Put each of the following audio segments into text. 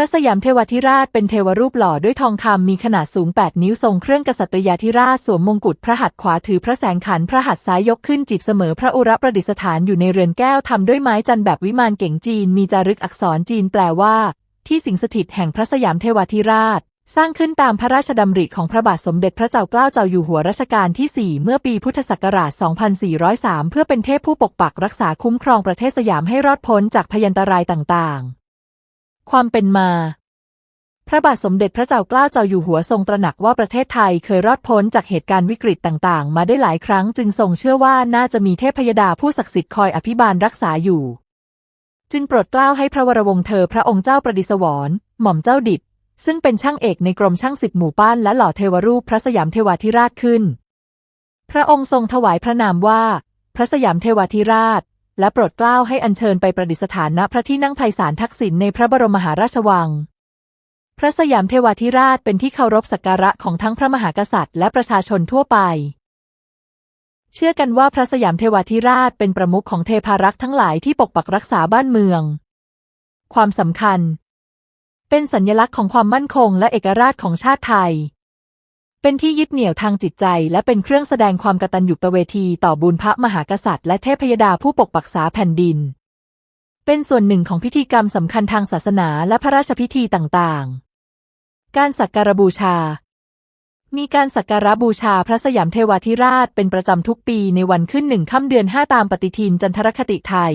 ระสยามเทวทิราชเป็นเทวรูปหล่อด้วยทองคำมีขนาดสูง 8 นิ้วทรงเครื่องกษัตริยาธิราชสวมมงกุฎพระหัตถ์ขวาถือพระแสงขันพระหัตถ์ซ้ายยกขึ้นจีบเสมอพระอุระประดิษฐานอยู่ในเรือนแก้วทำด้วยไม้จันแบบวิมานเก่งจีน มีจารึกอักษรจีนแปลว่า ที่สิงสถิตแห่งพระสยามเทวทิราช สร้างขึ้นตามพระราชดำริของพระบาทสมเด็จพระเจ้าเกล้าเจ้าอยู่หัวรัชกาลที่ 4 เมื่อปีพุทธศักราช 2403 เพื่อเป็นเทพผู้ปกปักรักษาคุ้มครองประเทศสยามให้รอดพ้นจากพยันตรายต่างๆ ความเป็นมา พระบาทสมเด็จพระเจ้าเกล้าเจ้าอยู่หัวทรงตระหนักว่าประเทศไทยเคยรอดพ้นจากเหตุการณ์วิกฤตต่างๆ มาได้หลายครั้งจึงทรงเชื่อว่าน่าจะมีเทพยดาผู้ศักดิ์สิทธิ์คอยอภิบาลรักษาอยู่ จึงโปรดเกล้าให้พระวรวงศ์เธอพระองค์เจ้าประดิษวรหม่อมเจ้าดิดซึ่งเป็นช่างเอกในกรมช่างสิบหมู่ป้านและหล่อเทวรูปพระสยามเทวาธิราชขึ้น พระองค์ทรงถวายพระนามว่า พระสยามเทวาธิราช และโปรดเกล้าให้อัญเชิญไปประดิษฐานณพระที่นั่งไพศาลทักษิณในพระบรมมหาราชวัง พระสยามเทวาธิราชเป็นที่เคารพสักการะของทั้งพระมหากษัตริย์และประชาชนทั่วไป เชื่อกันว่าพระสยามเทวาธิราชเป็นประมุขของเทพารักษ์ทั้งหลายที่ปกปักรักษาบ้านเมือง ความสำคัญ เป็นสัญลักษณ์ของความมั่นคงและเอกราชของชาติไทย เป็นที่ยึดเหนี่ยวทางจิตใจ และเป็นเครื่องแสดงความกตัญญูกตเวทีต่อบุญพระมหากษัตริย์และเทพยดาผู้ปกปักษาแผ่นดิน เป็นส่วนหนึ่งของพิธีกรรมสำคัญทางศาสนาและพระราชพิธีต่างๆ การสักการบูชา มีการสักการบูชาพระสยามเทวาธิราชเป็นประจำทุกปีในวันขึ้นหนึ่งค่ำเดือนห้าตามปฏิทินจันทรคติไทย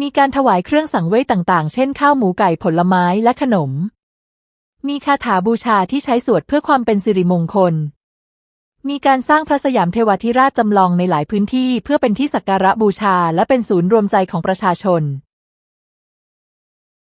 มีการถวายเครื่องสังเวยต่างๆ เช่นข้าวหมูไก่ผลไม้และขนม มีคาถาบูชาที่ใช้สวดเพื่อความเป็นสิริมงคล มีการสร้างพระสยามเทวทิราชจำลองในหลายพื้นที่เพื่อเป็นที่สักการะบูชาและเป็นศูนย์รวมใจของประชาชน